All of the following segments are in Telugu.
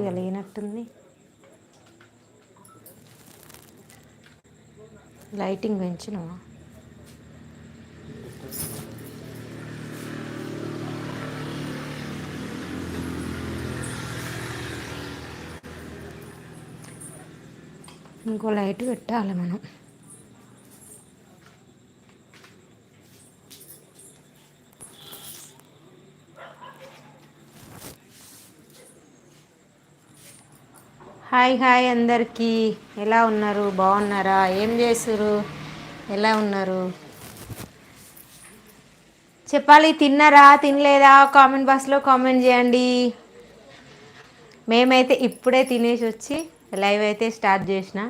లైట్గా లేనట్టుంది. లైటింగ్ పెంచినవా? ఇంకో లైట్ పెట్టాలి మనం. హాయ్ హాయ్ అందరికీ. ఎలా ఉన్నారు? బాగున్నారా? ఏం చేస్తురు ఎలా ఉన్నారు? చెప్పాలి తిన్నారా? తినలేదా? కామెంట్ బాక్స్లో కామెంట్ చేయండి. మేమైతే ఇప్పుడే తినేసి వచ్చి లైవ్ అయితే స్టార్ట్ చేసిన.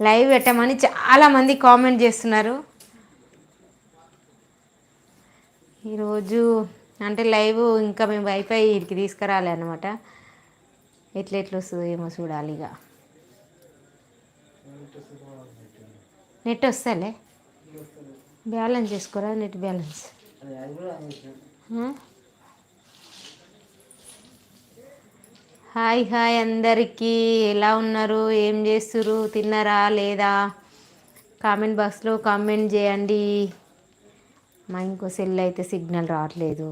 లైవ్ పెట్టమని చాలామంది కామెంట్ చేస్తున్నారు. ఈరోజు అంటే లైవ్ ఇంకా మేము వైఫై ఇక్కడికి తీసుకురాలి అనమాట ఎట్లా ఎట్లా వస్తుందో ఏమో చూడాలి ఇక నెట్ వస్తలే బ్యాలెన్స్ చేసుకోరా నెట్ బ్యాలెన్స్? హాయ్ హాయ్ అందరికీ. ఎలా ఉన్నారు? ఏం చేస్తురు తిన్నారా? లేదా? కామెంట్ బాక్స్లో కామెంట్ చేయండి. మా ఇంకో సెల్ అయితే సిగ్నల్ రావట్లేదు.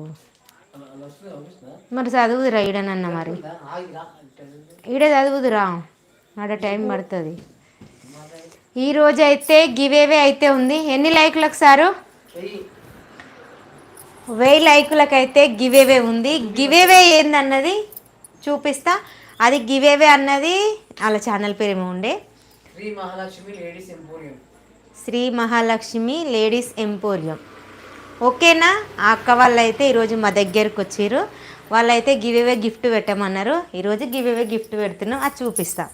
మరి చదువుదురా ఈడనన్న మరి. ఈడే చదువుదురా. ఆడ టైం పడుతుంది. ఈరోజు అయితే గివేవే అయితే ఉంది. ఎన్ని లైకులకు సారు? వెయ్యి లైకులకైతే గివేవే ఉంది. గివేవే ఏందన్నది చూపిస్తా. అది గివేవే అన్నది వాళ్ళ ఛానల్ పేరు ఏమో ఉండే. Sri Mahalakshmi ladies emporium. Sri Mahalakshmi ladies emporium. ఓకేనా? ఆ అక్క వాళ్ళు అయితే ఈరోజు మా దగ్గరకు వచ్చారు. వాళ్ళైతే గివేవే గిఫ్ట్ పెట్టమన్నారు. ఈరోజు గివేవే గిఫ్ట్ పెడుతున్నాం. అది చూపిస్తాం.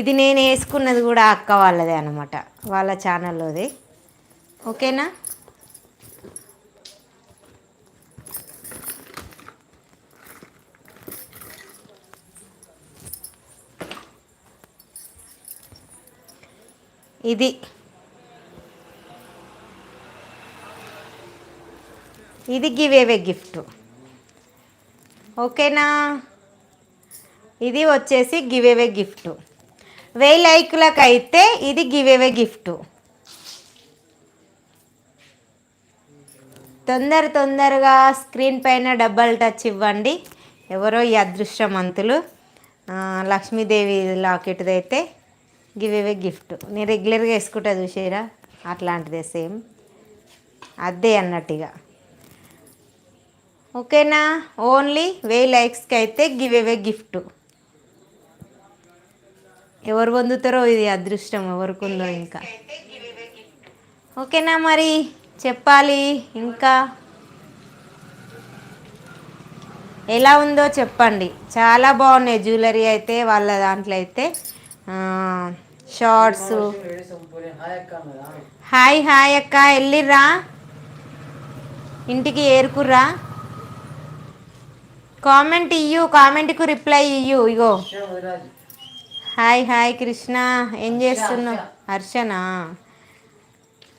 ఇది నేను వేసుకున్నది కూడా అక్క వాళ్ళదే అనమాట వాళ్ళ ఛానల్లోది. ఓకేనా? ఇది. ఇది గివేవే గిఫ్ట్. ఓకేనా? ఇది వచ్చేసి గివేవే గిఫ్ట్. వెయ్యి లైకులకు అయితే ఇది గివేవే గిఫ్ట్. తొందర తొందరగా స్క్రీన్ పైన డబల్ టచ్ ఇవ్వండి. ఎవరో ఈ అదృష్టవంతులు. లక్ష్మీదేవి లాకెట్ది అయితే గివేవే గిఫ్ట్. నేను రెగ్యులర్గా వేసుకుంటా చూసేరా? అట్లాంటిదే సేమ్. అదే అన్నట్టుగా. ఓకేనా? ఓన్లీ వెయ్యి లైక్స్కి అయితే గివ్ అవే గిఫ్ట్. ఎవరు పొందుతారో ఇది అదృష్టం ఎవరికి ఉందో ఇంకా. ఓకేనా మరి? చెప్పాలి ఇంకా. ఎలా ఉందో చెప్పండి. చాలా బాగున్నాయి జ్యువెలరీ అయితే వాళ్ళ దాంట్లో అయితే. షార్ట్స్. హాయ్ హాయ్ హాయ్ అక్క వెళ్ళిర్రా ఇంటికి ఏరుకుర్రా? కామెంట్ ఇయ్యు కామెంట్కు రిప్లై ఇయ్యు ఇగో. Hi hi Krishna. ఏం చేస్తున్నావు? హర్షనా?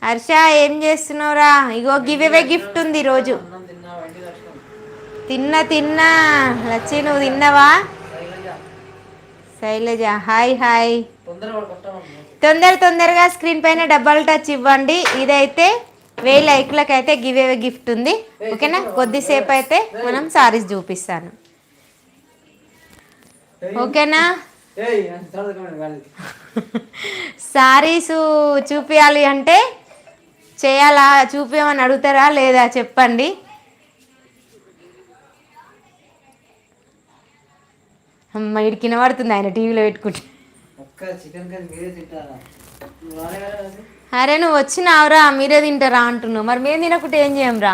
హర్ష ఏం చేస్తున్నావురా? ఇగో గివ్ అవే గిఫ్ట్ ఉంది ఈరోజు. అన్నం తిన్నా తిన్నా లచ్చి నువ్వు తిన్నావా? శైలజ. హాయ్ హాయ్ తొందర తొందరగా స్క్రీన్ పైన డబల్ టచ్ ఇవ్వండి. ఇదైతే వెయ్యి లైక్లకు అయితే గివ్ అవే గిఫ్ట్ ఉంది. ఓకేనా? కొద్దిసేపు అయితే మనం సారీస్ చూపిస్తాను. ఓకేనా? సారీస్ చూపించాలి అంటే చేయాలా? చూపించమని అడుగుతారా లేదా చెప్పండి. అమ్మ ఇడికి వినబడుతుంది ఆయన టీవీలో పెట్టుకుంటే. అరే నువ్వు వచ్చినావురా మీరే తింటారా అంటున్నావు. మరి మేము తినకుంటే ఏం చేయంరా?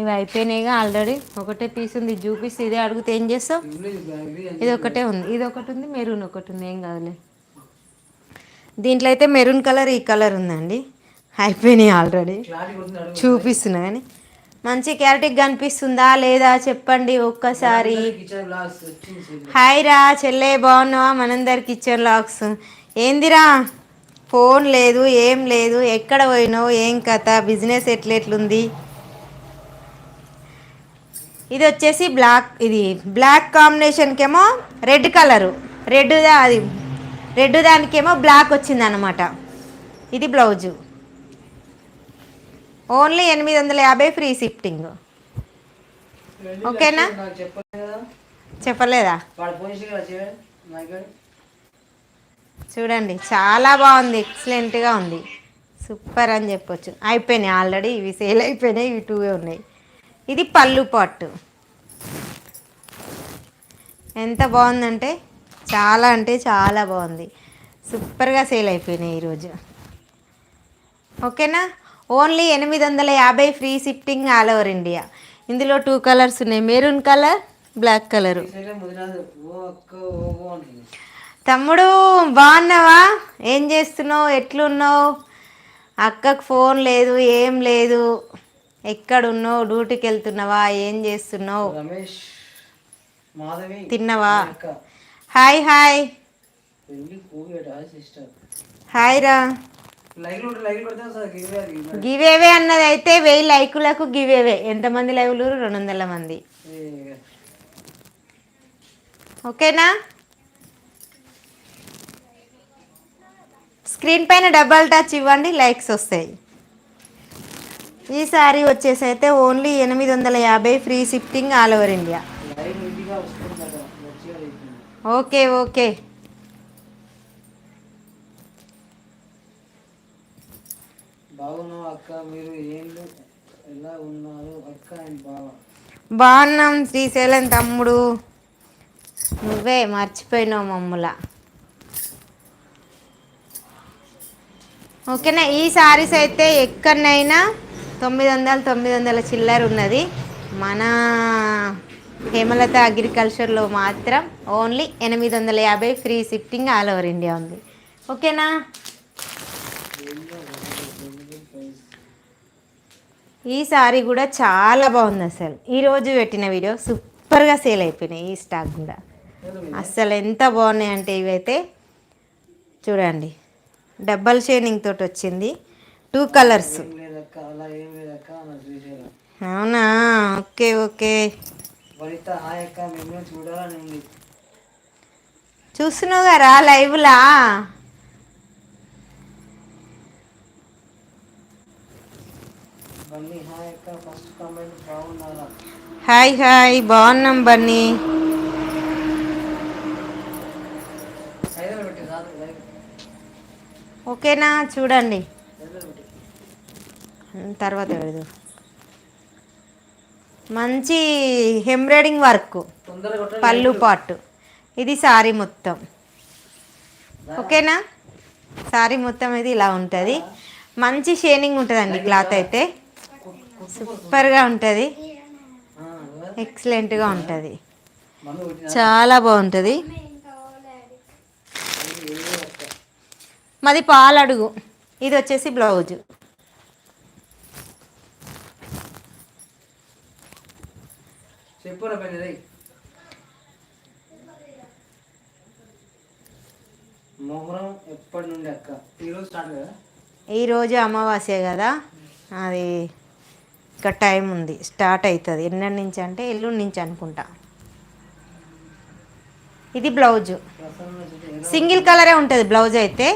ఇవి అయిపోయినాయిగా ఆల్రెడీ. ఒకటే పీస్ ఉంది చూపిస్తే ఇదే అడిగితే ఏం చేస్తావు? ఇది ఒకటే ఉంది ఇది ఒకటి ఉంది మెరూన్ ఒకటి ఉంది ఏం కాదులే. దీంట్లో అయితే మెరూన్ కలర్ ఈ కలర్ ఉందండి. అయిపోయినాయి ఆల్రెడీ. చూపిస్తున్నా కానీ. మంచి క్యారెట్గా కనిపిస్తుందా లేదా చెప్పండి ఒక్కసారి. హాయ్ రా చెల్లె బాగున్నావా? మనందరి కిచెన్ లాక్స్ ఏందిరా? ఫోన్ లేదు ఏం లేదు. ఎక్కడ పోయినావు? ఏం కథ? బిజినెస్ ఎట్లెట్లుంది? ఇది వచ్చేసి బ్లాక్ ఇది బ్లాక్ కాంబినేషన్కి ఏమో రెడ్ కలరు. రెడ్ అది రెడ్ దానికేమో బ్లాక్ వచ్చింది అనమాట ఇది బ్లౌజు. ఓన్లీ ఎనిమిది వందల యాభై ఫ్రీ షిఫ్టింగ్. ఓకేనా? చెప్పలేదు? చూడండి చాలా బాగుంది ఎక్సలెంట్గా ఉంది. సూపర్ అని చెప్పొచ్చు. అయిపోయినాయి ఆల్రెడీ ఇవి సేల్ అయిపోయినాయి ఇవి టూ ఉన్నాయి. ఇది పళ్ళు పట్టు ఎంత బాగుందంటే చాలా అంటే చాలా బాగుంది. సూపర్గా సేల్ అయిపోయినాయి ఈరోజు. ఓకేనా? ఓన్లీ ఎనిమిది వందల యాభై free shifting all over India. ఇందులో టూ కలర్స్ ఉన్నాయి. Maroon colour black colour. తమ్ముడు బాగున్నావా? ఏం చేస్తున్నావు? ఎట్లున్నావు? అక్కకు ఫోన్ లేదు ఏం లేదు. ఎక్కడున్నావు? డ్యూటీకి వెళ్తున్నావా? ఏం చేస్తున్నావు? తిన్నవా? Hi hi. హాయ్ రా. గివేవే అన్నది అయితే వెయ్యి లైకులకు గివేవే ఎంతమంది లైవ్లు? రెండు వందల మంది. ఓకేనా? స్క్రీన్ పైన డబల్ టచ్ ఇవ్వండి లైక్స్ వస్తాయి. ఈ సారీ వచ్చేసి అయితే ఓన్లీ ఎనిమిది వందల యాభై free shifting all over India. Okay okay. బాగున్నావు అక్క మీరు ఎలా ఉన్నారు? అక్క అండ్ బావ. బాగున్నాం శ్రీశైలం తమ్ముడు. నువ్వే మర్చిపోయినావు మమ్ముల. ఓకేనా ఈ సారీస్ అయితే ఎక్కడనైనా తొమ్మిది వందలు తొమ్మిది వందల చిల్లర ఉన్నది. మన హేమలత అగ్రికల్చర్లో మాత్రం ఓన్లీ ఎనిమిది వందల యాభై free shifting all over India ఉంది. ఓకేనా? ఈ సారీ కూడా చాలా బాగుంది అసలు. ఈరోజు పెట్టిన వీడియో సూపర్గా సేల్ అయిపోయినాయి ఈ స్టాక్ కూడా. అస్సలు ఎంత బాగున్నాయి అంటే ఇవైతే చూడండి. డబల్ షేనింగ్ తోటి వచ్చింది. టూ కలర్స్ అవునా? Okay okay. చూస్తున్నావుగా రా కదా లైవ్లా? హాయ్ హాయ్ బాగున్నాం బన్నీ. ఓకేనా? చూడండి. తర్వాత పెడదు మంచి ఎంబ్రాయిడింగ్ వర్క్. పళ్ళు పాటు. ఇది సారీ మొత్తం. ఓకేనా? సారీ మొత్తం ఇది ఇలా ఉంటుంది. మంచి షేనింగ్ ఉంటుందండి క్లాత్ అయితే. సూపర్గా ఉంటుంది. ఎక్సలెంట్గా ఉంటుంది. చాలా బాగుంటుంది. మాది పాలు అడుగు. ఇది వచ్చేసి బ్లౌజ్. చెప్పురా పని రే మొహరం ఎప్పటి నుండి అక్క? ఈరోజు స్టార్ట్ కదా? ఈరోజు అమావాస్య కదా. అది ఇంకా టైం ఉంది. స్టార్ట్ అవుతుంది. ఎన్నటి నుంచి అంటే ఎల్లుండి నుంచి అనుకుంటా. ఇది బ్లౌజ్. సింగిల్ కలరే ఉంటుంది బ్లౌజ్ అయితే.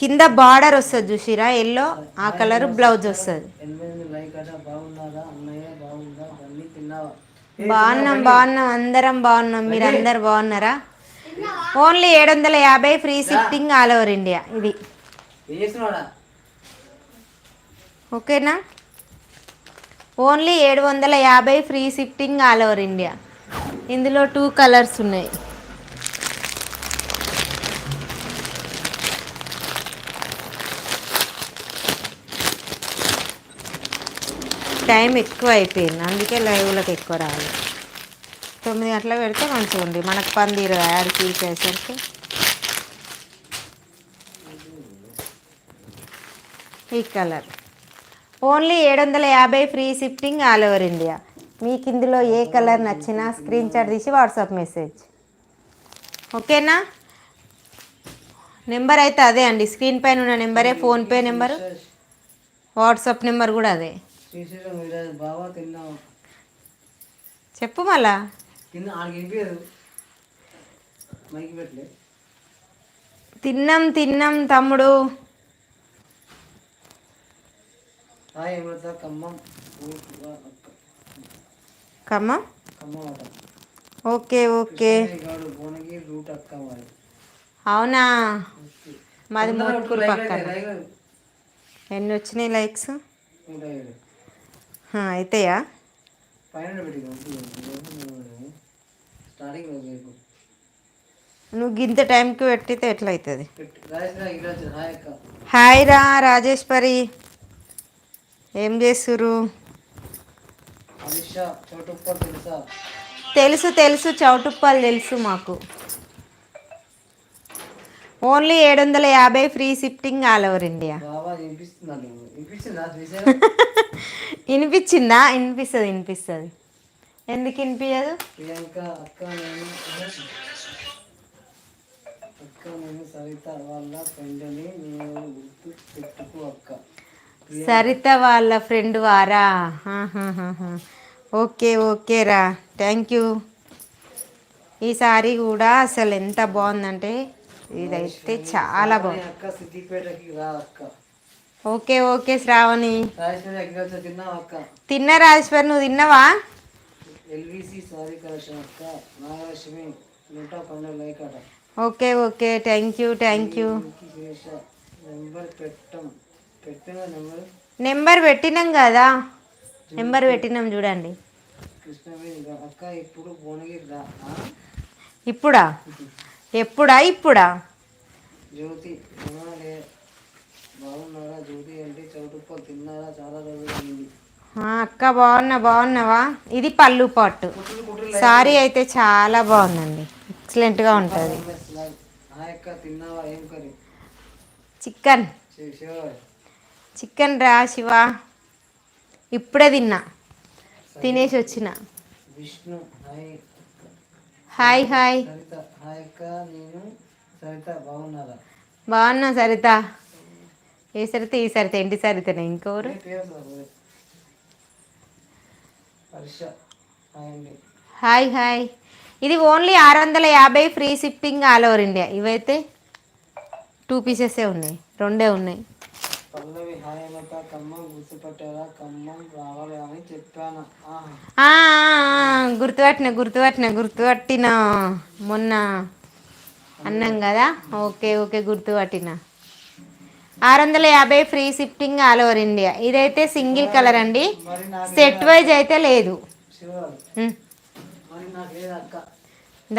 కింద బార్డర్ వస్తుంది చూసిరా? ఎల్లో ఆ కలర్ బ్లౌజ్ వస్తుంది. బాగున్నాం బాగున్నాం. అందరం బాగున్నాం. మీరు అందరు బాగున్నారా? ఓన్లీ ఏడు వందల యాభై free shifting all over India. ఇది. ఓకేనా? ఓన్లీ ఏడు వందల యాభై free shifting all over India. ఇందులో టూ కలర్స్ ఉన్నాయి. టైం ఎక్కువ అయిపోయింది. అందుకే లైవ్లకు ఎక్కువ రావాలి తొమ్మిది గంటల పెడితే మంచిగా ఉంది. మనకు పంది ఇరవై ఆరు తీసేసరికి ఈ కలర్. ఓన్లీ ఏడు వందల యాభై free shifting all over India. మీకు ఇందులో ఏ కలర్ నచ్చినా స్క్రీన్ షాట్ తీసి వాట్సాప్ మెసేజ్. ఓకేనా? నెంబర్ అయితే అదే అండి. స్క్రీన్ పైన ఉన్న నెంబరే ఫోన్పే నెంబరు వాట్సాప్ నెంబర్ కూడా అదే. చెప్పు మళ్ళా. తిన్నాం తిన్నాం తమ్ముడు hi Amrutha Khammam okay okay. అవునా. మాది లైక్ పక్కన. ఎన్ని వచ్చినాయి లైక్స్. అయితాయా? నువ్వు గింత టైంకి పెట్టితే ఎట్లా అవుతుంది పెట్టి రాజేశ్వర ఈరోజు హాయ్ అక్క. హాయ్ రా రాజేశ్వరి. ఏం చేస్తురు తెలుసా? తెలుసు చౌటుప్పలు తెలుసు మాకు. ఓన్లీ ఏడు వందల యాభై free shifting all over India. వినిపించిందా? వినిపిస్తుంది వినిపిస్తుంది. ఎందుకు వినిపించదు అక్క నేను సవిత వాళ్ళ ఫ్రెండ్ని నేను గుర్తు పెట్టుకు అక్క. సరిత వాళ్ళ ఫ్రెండ్ వారా. ఓకే ఓకే రా. Thank you. ఈ సారీ కూడా అసలు ఎంత బాగుందంటే ఇదైతే చాలా బాగుంది. Okay okay Sravani. తిన్న రాజేశ్వర్ నువ్వు తిన్నావా? Okay okay. Thank you thank you. పెట్టం. నెంబర్? పెట్టినాం కదా. నెంబర్ పెట్టినాం చూడండి. ఇప్పుడు? ఎప్పుడా? ఇప్పుడా? జ్యోతి బాగున్నారా? జ్యోతి అంటే చౌటుప్ప తిన్నారా? చాలా రోజులు అక్క బాగున్నా బాగున్నావా? ఇది పళ్ళు పట్టు కుట్లు సారీ అయితే చాలా బాగుందండి. ఎక్సలెంట్గా ఉంటుంది. చికెన్. చికెన్ రా శివ. ఇప్పుడే తిన్నా. తినేసి వచ్చిన. విష్ణు హాయ్. హాయ్ సరిత సరిత బాగున్నా సరిత. ఏ సరిత ఈ సరిత ఇంటి సరితనే ఇంకోరు? హాయ్ హాయ్ ఇది ఓన్లీ ఆరు వందల యాభై free shipping all over India. ఇవైతే టూ పీసెసే ఉన్నాయి. రెండే ఉన్నాయి. పల్లవి హాయ్ అమ్మక ఖమ్మం గుర్తుపట్టారా ఖమ్మం రావాలి అని చెప్పాను. గుర్తుపట్టిన గుర్తుపట్టిన గుర్తుపట్టిన. మొన్న అన్నాం కదా? ఓకే ఓకే గుర్తుపట్టిన. ఆరు వందల యాభై free shifting all over India. ఇదైతే సింగిల్ కలర్ అండి. సెట్ వైజ్ అయితే లేదు.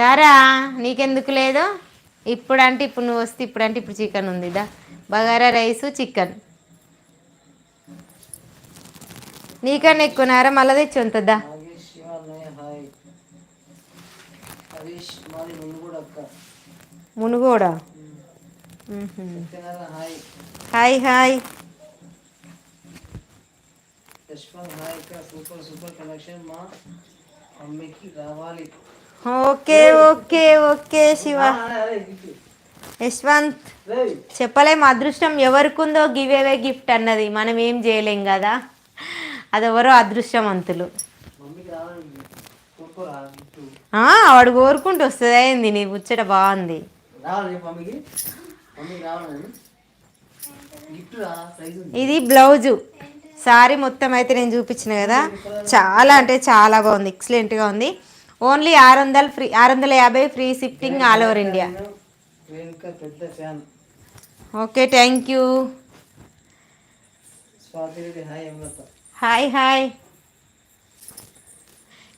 దారా నీకెందుకు లేదు? ఇప్పుడు అంటే ఇప్పుడు నువ్వు వస్తే ఇప్పుడు అంటే ఇప్పుడు చికెన్ ఉంది. దా బగారా రైస్ చికెన్. నీకన్నా ఎక్కువనారా మళ్ళీ తెచ్చి ఉంటుందా? Hi మునుగోడా hi hi. Yashwanth super super మా రావాలి okay okay okay Shiva. Yashwanth చెప్పలేం అదృష్టం ఎవరికుందో గివ్ అవే గిఫ్ట్ అన్నది. మనం ఏం చేయలేం కదా? అదెవరో ఆ, వాడు కోరుకుంటూ వస్తుంది. అయింది నీ ముచ్చట బాగుంది. ఇది బ్లౌజు. సారీ మొత్తం అయితే నేను చూపించిన కదా. చాలా అంటే చాలా బాగుంది. ఎక్సలెంట్గా ఉంది. ఓన్లీ ఆరు వందలు ఫ్రీ ఆరు వందల యాభై free shifting all over India okay thank you hi hi.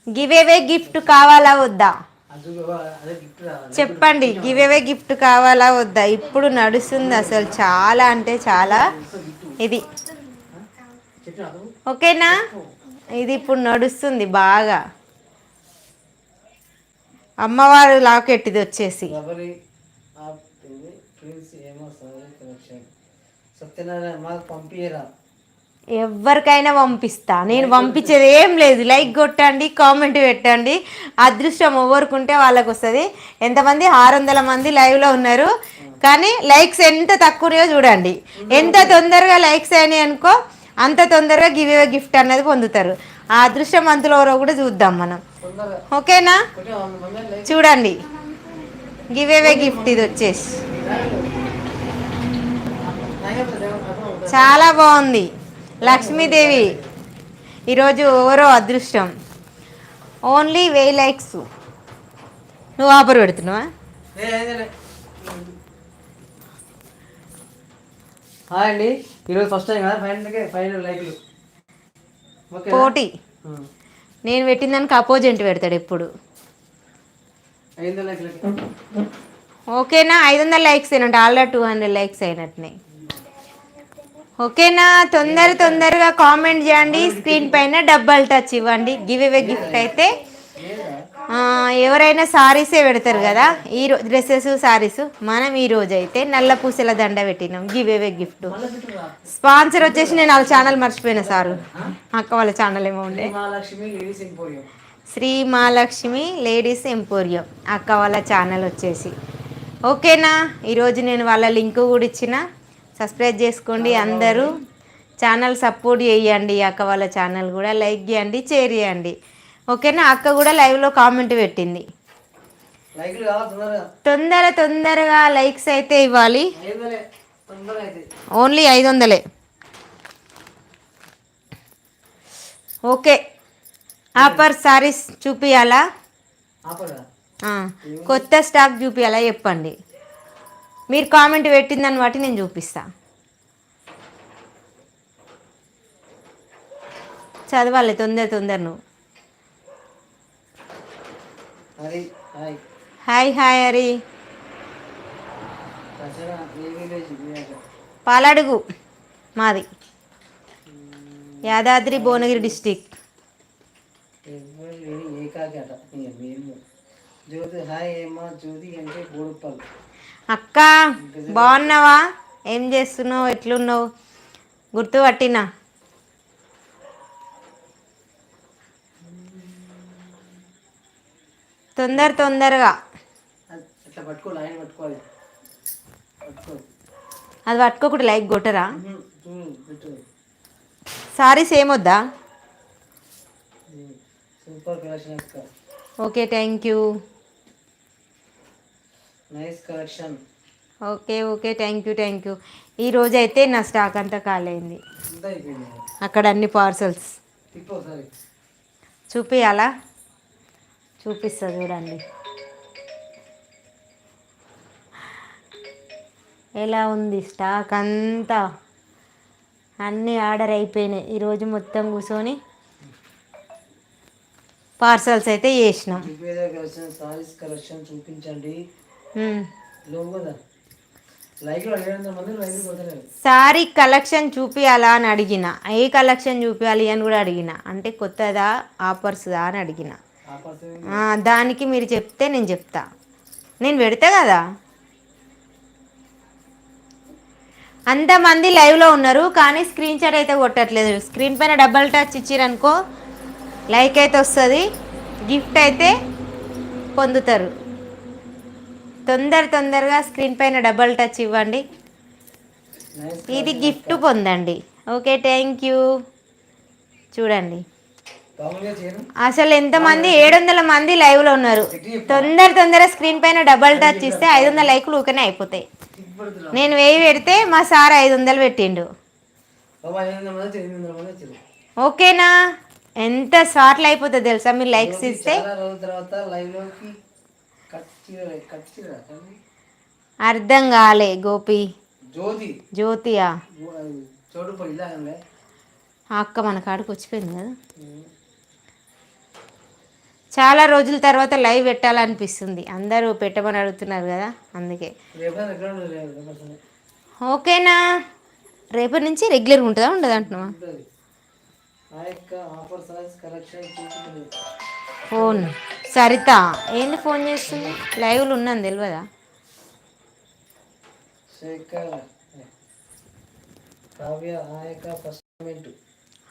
Giveaway give away gift కావాలా వద్దా? చెప్పండి గివ్ అవే గిఫ్ట్ కావాలా వద్దా? ఇప్పుడు నడుస్తుంది అసలు చాలా అంటే చాలా ఇది. ఓకేనా? ఇది ఇప్పుడు నడుస్తుంది బాగా. అమ్మవారు లాకెట్ ఇది వచ్చేసి? సత్యనారాయణ పంపించరా ఎవరికైనా పంపిస్తా. నేను పంపించేది ఏం లేదు. లైక్ కొట్టండి కామెంట్ పెట్టండి. అదృష్టం ఎవరుకుంటే వాళ్ళకి వస్తుంది. ఎంతమంది? ఆరు వందల మంది లైవ్లో ఉన్నారు. కానీ లైక్స్ ఎంత తక్కువయో చూడండి. ఎంత తొందరగా లైక్స్ అయినాయి అనుకో అంత తొందరగా గివ్ అవే గిఫ్ట్ అనేది పొందుతారు. ఆ అదృష్టవంతులు ఎవరో కూడా చూద్దాం మనం. ఓకేనా? చూడండి. గివ్ అవే గిఫ్ట్ ఇది వచ్చేసి. చాలా బాగుంది. లక్ష్మీదేవి. ఈరోజు ఎవరో అదృష్టం. ఓన్లీ వెయ్యి లైక్స్ నువ్వు ఆఫర్ పెడుతున్నావా? హాయ్ అండి. ఈరోజు ఫస్ట్ టైం కదా? లైక్లు పోటీ. నేను పెట్టిన దానికి అపోజిట్ పెడతాడు ఎప్పుడు. ఓకేనా? ఐదు వందల లైక్స్ అయినట్టు. ఆల్రెడీ టూ హండ్రెడ్ లైక్స్ అయినట్టున్నాయి. ఓకేనా? తొందర తొందరగా కామెంట్ చేయండి. స్క్రీన్ పైన డబ్బల్ టచ్ ఇవ్వండి. గివ్ అవే గిఫ్ట్ అయితే. ఎవరైనా సారీసే పెడతారు కదా ఈ డ్రెస్సెస్ సారీస్ మనం ఈ రోజు అయితే నల్ల పూసల దండ పెట్టినాం. గివ్ అవే గిఫ్ట్ స్పాన్సర్ వచ్చేసి నేను వాళ్ళ ఛానల్ మర్చిపోయినా సారు. అక్క వాళ్ళ ఛానల్ ఏమో ఉండే. శ్రీ మహాలక్ష్మి లేడీస్ ఎంపోరియం అక్క వాళ్ళ ఛానల్ వచ్చేసి. ఓకేనా? ఈరోజు నేను వాళ్ళ లింక్ కూడా ఇచ్చిన. సబ్స్క్రైబ్ చేసుకోండి అందరూ. ఛానల్ సపోర్ట్ చేయండి అక్క వాళ్ళ ఛానల్ కూడా. లైక్ చేయండి షేర్ చేయండి. ఓకేనా? అక్క కూడా లైవ్లో కామెంట్ పెట్టింది. తొందర తొందరగా లైక్స్ అయితే ఇవ్వాలి. ఓన్లీ ఐదు వందలే ఓకే. ఆఫర్ సారీస్ చూపియాలా? కొత్త స్టాక్ చూపియాలా? చెప్పండి. మీరు కామెంట్ పెట్టిందని బట్టి నేను చూపిస్తా. చదవాలి తొందర తొందర నువ్వు. హాయ్. హాయ్ హరి. పాలడుగు మాది. యాదాద్రి భువనగిరి డిస్టిక్ జ్యోతి హాయ్ ఏమా జ్యోతి అంటే గోడుపల్లి అక్క బాగున్నావా? ఏం చేస్తున్నావు? ఎట్లున్నావు? గుర్తుపట్టినా తొందర తొందరగా. అది పట్టుకోకుండా లైక్ కొట్టరా? సారీస్ ఏమొద్దా సూపర్ కలెక్షన్ అక్క. Okay thank you. Nice collection okay okay thank you thank you ఈరోజు అయితే నా స్టాక్ అంతా కాలైంది అయిపోయింది? అక్కడ అన్ని పార్సల్స్ చూపియాలా చూపిస్తా చూడండి. ఎలా ఉంది స్టాక్ అంతా? అన్నీ ఆర్డర్ అయిపోయినాయి. ఈరోజు మొత్తం కూర్చొని పార్సల్స్ అయితే చేసినాం. కలెక్షన్ చూపించండి. సారీ కలెక్షన్ చూపియాలా అని అడిగిన. ఏ కలెక్షన్ చూపించాలి అని కూడా అడిగిన. అంటే కొత్తదా ఆఫర్స్దా అని అడిగిన. దానికి మీరు చెప్తే నేను చెప్తా. నేను పెడతా కదా? అంతమంది లైవ్లో ఉన్నారు కానీ స్క్రీన్ షాట్ అయితే కొట్టట్లేదు. స్క్రీన్ పైన డబల్ టచ్ ఇచ్చిరనుకో లైక్ అయితే వస్తుంది గిఫ్ట్ అయితే పొందుతారు. తొందర తొందరగా స్క్రీన్ పైన డబల్ టచ్ ఇవ్వండి. ఇది గిఫ్ట్ పొందండి. Okay thank you. చూడండి. అసలు ఎంతమంది ఏడు వందల మంది లైవ్లో ఉన్నారు. తొందర తొందర స్క్రీన్ పైన డబల్ టచ్ ఇస్తే ఐదు వందల లైకులు ఊకనే అయిపోతాయి. నేను వెయ్యి పెడితే మా సార్ ఐదు వందలు పెట్టిండు ఓకేనా? ఎంత షార్ట్లు అయిపోతుంది తెలుసా? మీరు లైక్స్ ఇస్తే. అర్థం కాలే గోపి. జ్యోతి? జ్యోతియా? అక్క మన కాడికి వచ్చిపోయింది కదా. చాలా రోజుల తర్వాత లైవ్ పెట్టాలనిపిస్తుంది. అందరూ పెట్టమని అడుగుతున్నారు కదా అందుకే. ఓకేనా? రేపటి నుంచి రెగ్యులర్గా ఉంటుందా ఉండదు అంటున్నావా? ఫోన్. సరిత ఏంది ఫోన్ చేస్తుంది? లైవ్లో ఉన్నాను తెలియదా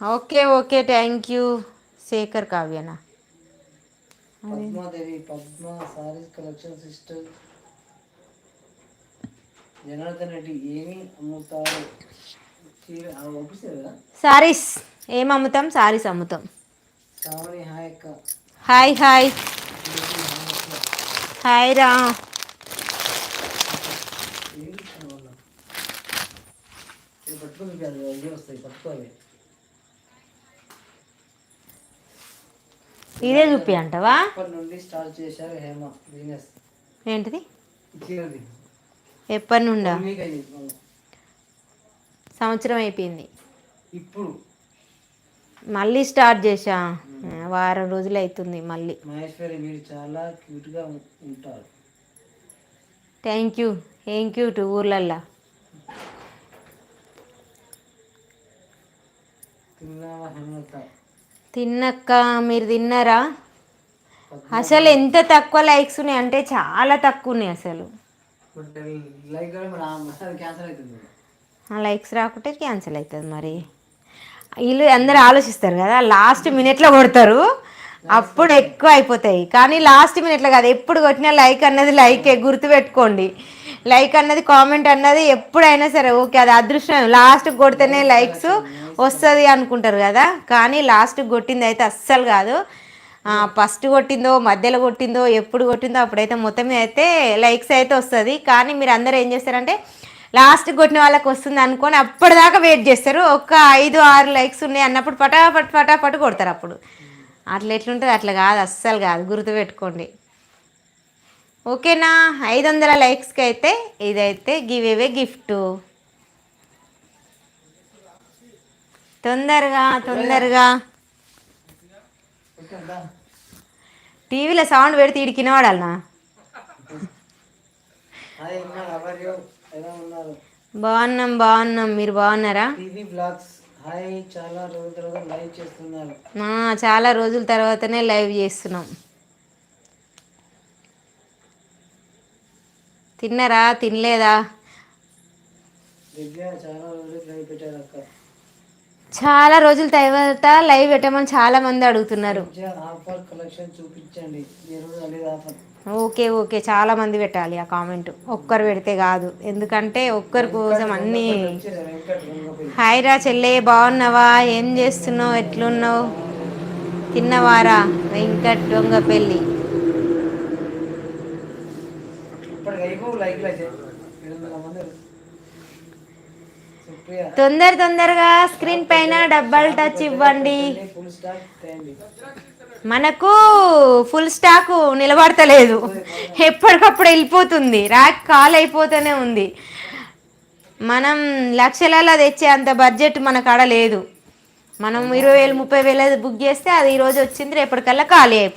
okay okay thank you Shekhar కావ్యనా? Padmadevi Padma saris collection sister. Janardhan Reddy ఏమి అమ్ముతారు? సారీస్ ఏం అమ్ముతాం? సారీస్ అమ్ముతాం. శ్రావణి హాయ్ అక్క హాయ్ హాయ్. హాయ్ రా. ఇది చూపి అంటవా? ఏంటిది? ఎప్పటి నుండా? సంవత్సరం అయిపోయింది. ఇప్పుడు. మళ్ళీ స్టార్ట్ చేసా వారం రోజులు అవుతుంది మళ్ళీ. మహేశ్వరి మీరు చాలా క్యూట్గా ఉంటారు. థ్యాంక్ యూ థ్యాంక్ యూ టు ఊర్లల్లా. తిన్నక్క మీరు తిన్నారా? అసలు ఎంత తక్కువ లైక్స్ ఉన్నాయి? అంటే చాలా తక్కువ ఉన్నాయి అసలు. లైక్స్ రాకుంటే క్యాన్సిల్ అవుతుంది మరి. వీళ్ళు అందరు ఆలోచిస్తారు కదా లాస్ట్ మినిట్లో కొడతారు. అప్పుడు ఎక్కువ అయిపోతాయి. కానీ లాస్ట్ మినిట్లో కాదు ఎప్పుడు కొట్టినా లైక్ అన్నది లైకే గుర్తుపెట్టుకోండి. లైక్ అన్నది కామెంట్ అన్నది ఎప్పుడైనా సరే ఓకే అది అదృష్టం. లాస్ట్ కొడితేనే లైక్స్ వస్తుంది అనుకుంటారు కదా. కానీ లాస్ట్ కొట్టింది అయితే అస్సలు కాదు. ఫస్ట్ కొట్టిందో మధ్యలో కొట్టిందో ఎప్పుడు కొట్టిందో అప్పుడైతే మొత్తం అయితే లైక్స్ అయితే వస్తుంది. కానీ మీరు అందరూ ఏం చేస్తారంటే లాస్ట్ కొట్టిన వాళ్ళకి వస్తుంది అనుకొని అప్పటిదాకా వెయిట్ చేస్తారు. ఒక ఐదు ఆరు లైక్స్ ఉన్నాయి అన్నప్పుడు పటాపట్ పటాపట్ కొడతారు అప్పుడు. అట్లా ఎట్లుంటుంది? అట్లా కాదు అస్సలు కాదు. గుర్తుపెట్టుకోండి. ఓకేనా? ఐదు వందల లైక్స్కి అయితే ఇదైతే గివ్ గిఫ్ట్ తొందరగా తొందరగా. టీవీలో సౌండ్ పెడితే ఇడికి ఎలా ఉన్నారు? బాగున్నాం బాగున్నాం. మీరు బాగున్నారా? టీవీ బ్లాగ్స్ హాయ్ చాలా రోజుల తర్వాత లైవ్ చేస్తున్నారు. ఆ, చాలా రోజుల తర్వాతనే లైవ్ చేస్తున్నాం. తిన్నారా? తినలేదా? దివ్య చాలా రోజులు లైవ్ పెట్టారు అక్క. చాలా రోజుల తర్వాత లైవ్ పెట్టమని చాలా మంది అడుగుతున్నారు. దివ్య ఆఫర్ కలెక్షన్ చూపించండి. ఈ రోజు అనేది ఆఫర్. Okay okay. చాలా మంది పెట్టాలి ఆ కామెంట్. ఒక్కరు పెడితే కాదు. ఎందుకంటే ఒక్కరి కోసం అన్నీ హాయిరా చెల్లే బాగున్నావా? ఏం చేస్తున్నావు? ఎట్లున్నావు? తిన్నవారా? వెంకట్ దొంగ పెళ్ళి. తొందర తొందరగా స్క్రీన్ పైన డబ్బల్ టచ్ ఇవ్వండి. మనకు ఫుల్ స్టాక్ నిలబడతలేదు. ఎప్పటికప్పుడు వెళ్ళిపోతుంది. ర్యాక్ కాల్ అయిపోతూనే ఉంది. మనం లక్షలలో తెచ్చే అంత బడ్జెట్ మన కాడ లేదు. మనం ఇరవై వేలు ముప్పై వేలు బుక్ చేస్తే అది ఈరోజు వచ్చింది రేపటికల్లా ఖాళీ అయిపోతుంది